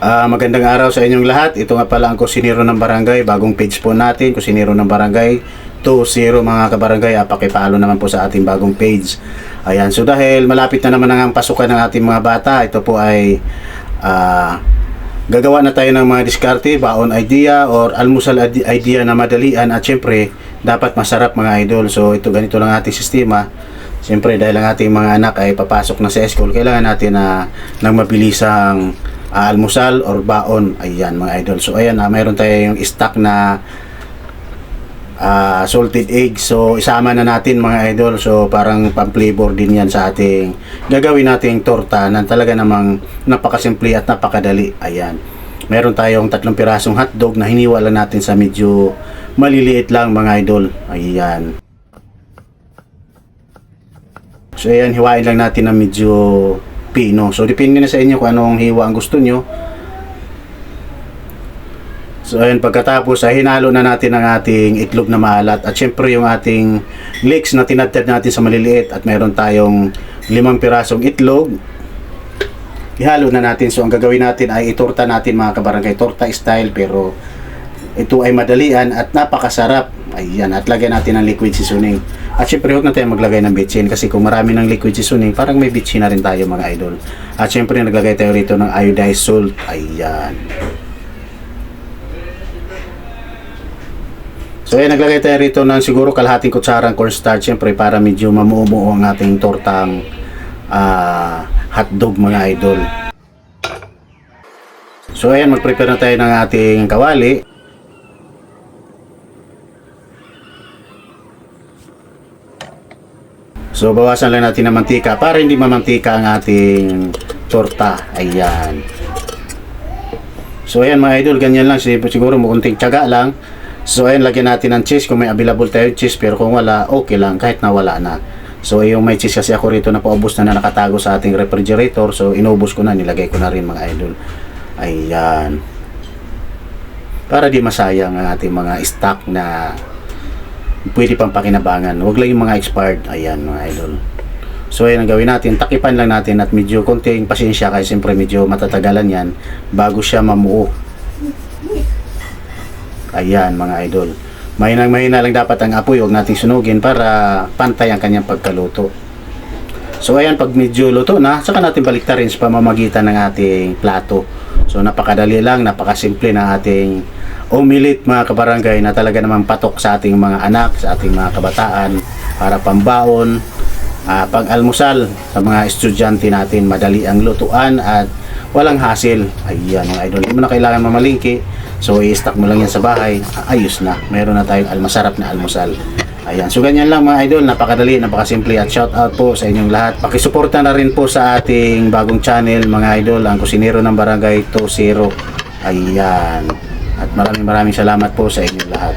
Ah, magandang araw sa inyong lahat. Ito nga pala ang kusinero ng barangay. Bagong page po natin, kusinero ng barangay. 2-0 mga kabarangay. Ah, pakipalo naman po sa ating bagong page. Ayan, so dahil malapit na naman ang pasukan ng ating mga bata, ito po ay ah, gagawa na tayo ng mga diskarte, baon idea or almusal ide- idea na madalian at syempre dapat masarap mga idol. So ito ganito lang ating sistema. Siyempre dahil ang ating mga anak ay papasok na sa school, kailangan natin na ng mabilisang ah, almusal or baon. Ayan mga idol. So ayan, ah, mayroon tayong stock na ah, salted egg. So isama na natin mga idol. So parang pang-flavor din yan sa ating gagawin nating torta na talaga namang napakasimple at napakadali. Ayan. Meron tayong tatlong pirasong hotdog na hiniwa lang natin sa medyo maliliit lang mga idol. Ayan. So ayan, hiwain lang natin ng medyo pino. So depende na sa inyo kung anong hiwa ang gusto nyo. So ayun, pagkatapos ay hinalo na natin ang ating itlog na maalat at syempre yung ating leeks na tinadtad natin sa maliliit at meron tayong limang pirasong itlog. Ihalo na natin. So ang gagawin natin ay itorta natin mga kabarangay. Torta style pero ito ay madalian at napakasarap. Ayan, at lagyan natin ng liquid seasoning. At syempre huwag na tayo maglagay ng bitchin kasi kung marami ng liquid seasoning, parang may bitchin na rin tayo mga idol. At syempre naglagay tayo rito ng iodized salt. Ayan. So ayan, naglagay tayo rito ng siguro kalahating kutsarang cornstarch syempre para medyo mamuumuo ang ating tortang ah, hotdog mga idol. So ayan, mag-prepare na tayo ng ating kawali. So bawasan lang natin ng mantika para hindi mamantika ang ating torta. Ayan. So ayan mga idol, ganyan lang. Sig- Siguro mukunting tiyaga lang. So ayan, lagyan natin ng cheese kung may available tayo cheese. Pero kung wala, okay lang kahit na wala na. So yung may cheese kasi ako rito na paubos na na nakatago sa ating refrigerator. So inubos ko na, nilagay ko na rin mga idol. Ayan. Para di masayang ang ating mga stock na pwede pang pakinabangan. Huwag lang yung mga expired. Ayan mga idol. So ayan ang gawin natin. Takipan lang natin at medyo konting pasensya kasi siyempre medyo matatagalan yan bago siya mamuo. Ayan mga idol. Mahinang mahina lang dapat ang apoy. Huwag nating sunugin para pantay ang kanyang pagkaluto. So ayan, pag medyo luto na, saka natin baliktarin sa pamamagitan ng ating plato. So napakadali lang, napakasimple ng ating omelet mga kabarangay na talaga namang patok sa ating mga anak, sa ating mga kabataan para pambaon, ah, pag-almusal sa mga estudyante natin, madali ang lutuan at walang hassle. Ayan mga idol, hindi mo na kailangan mamalingki. So i-stock mo lang yan sa bahay, ah, ayos na. Meron na tayong almasarap na almusal. Ayan, so ganyan lang mga idol, napakadali, napakasimple at shout out po sa inyong lahat. Pakisuporta na rin po sa ating bagong channel mga idol, ang kusinero ng barangay 20. Ayan. At maraming maraming salamat po sa inyong lahat.